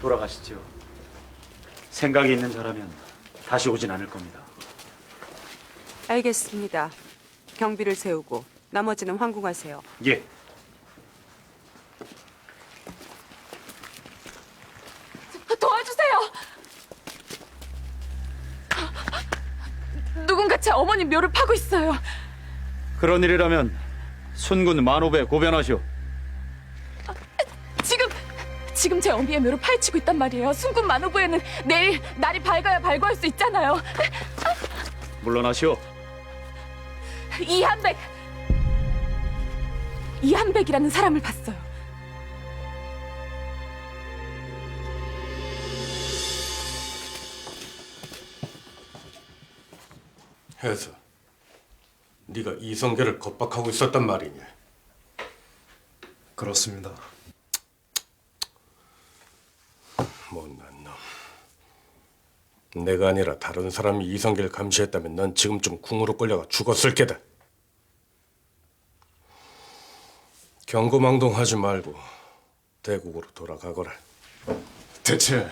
돌아가시죠. 생각이 있는 자라면 다시 오진 않을 겁니다. 알겠습니다. 경비를 세우고 나머지는 황궁하세요. 예. 도와주세요. 누군가 제 어머님 묘를 파고 있어요. 그런 일이라면 순군 만호배 고변하시오. 지금 지금 제 어미의 묘를 파헤치고 있단 말이에요. 순군 만호부에는 내일 날이 밝아야 발굴할 수 있잖아요. 물러나시오. 이한백 이한백이라는 사람을 봤어요. 해서 네가 이성계를 겁박하고 있었단 말이냐? 그렇습니다. 못난 놈. 내가 아니라 다른 사람이 이성계를 감시했다면 넌 지금쯤 궁으로 끌려가 죽었을 게다. 경고망동하지 말고 대국으로 돌아가거라. 대체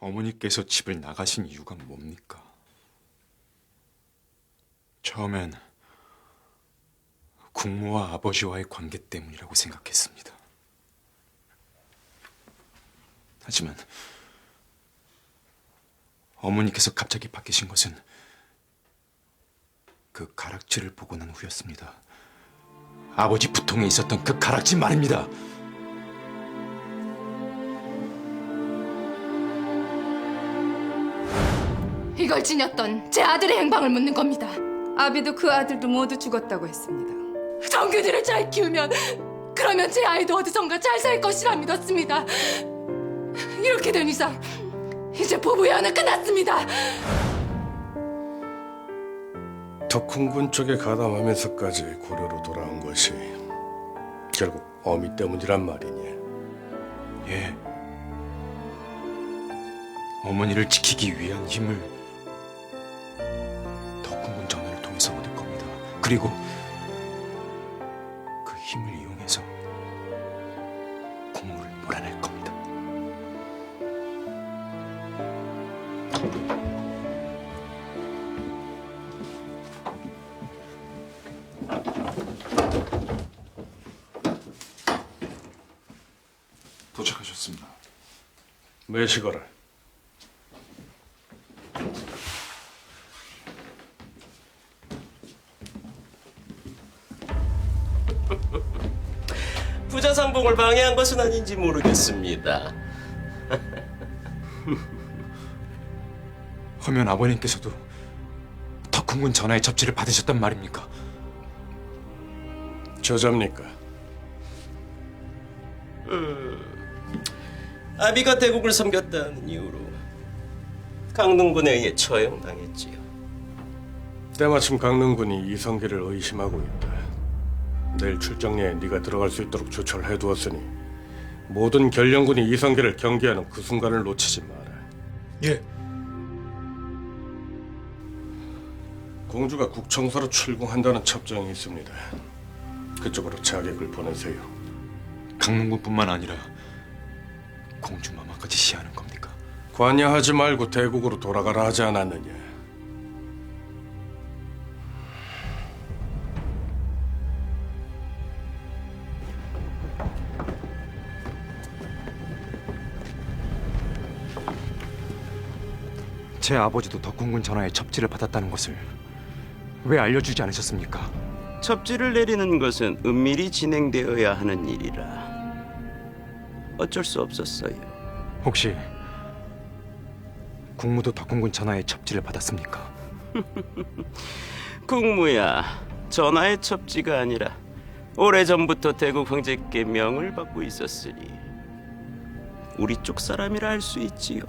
어머니께서 집을 나가신 이유가 뭡니까? 처음엔 국모와 아버지와의 관계 때문이라고 생각했습니다. 하지만 어머니께서 갑자기 바뀌신 것은 그 가락지를 보고 난 후였습니다. 아버지 부통에 있었던 그 가락지 말입니다. 이걸 지녔던 제 아들의 행방을 묻는 겁니다. 아비도 그 아들도 모두 죽었다고 했습니다. 정규들을 잘 키우면 그러면 제 아이도 어디선가 잘 살 것이라 믿었습니다. 이렇게 된 이상 이제 부부의 연은 끝났습니다. 덕훈군 쪽에 가담하면서까지 고려로 돌아온 것이 결국 어미 때문이란 말이냐? 예. 어머니를 지키기 위한 힘을 덕훈군 전화를 통해서 얻을 겁니다. 그리고 그 힘을 이용 도착하셨습니다. 매시거라. 부자 상봉을 방해한 것은 아닌지 모르겠습니다. 허면 아버님께서도 덕훈군 전화의 접지를 받으셨단 말입니까? 저자입니까? 아비가 대국을 섬겼다는 이유로 강릉군에 의해 처형당했지요. 때마침 강릉군이 이성계를 의심하고 있다. 내일 출정리에 네가 들어갈 수 있도록 조처를 해두었으니 모든 결령군이 이성계를 경계하는 그 순간을 놓치지 마라. 예. 공주가 국청사로 출궁한다는 첩정이 있습니다. 그쪽으로 자객을 보내세요. 강릉군뿐만 아니라 공주 마마까지 시하는 겁니까? 관여하지 말고 대국으로 돌아가라 하지 않았느냐? 제 아버지도 덕훈군 전화의 첩지를 받았다는 것을 왜 알려주지 않으셨습니까? 첩지를 내리는 것은 은밀히 진행되어야 하는 일이라 어쩔 수 없었어요. 혹시 국무도 덕훈군 전화의 첩지를 받았습니까? 국무야, 전하의 첩지가 아니라 오래전부터 대국 황제께 명을 받고 있었으니 우리 쪽 사람이라 할 수 있지요.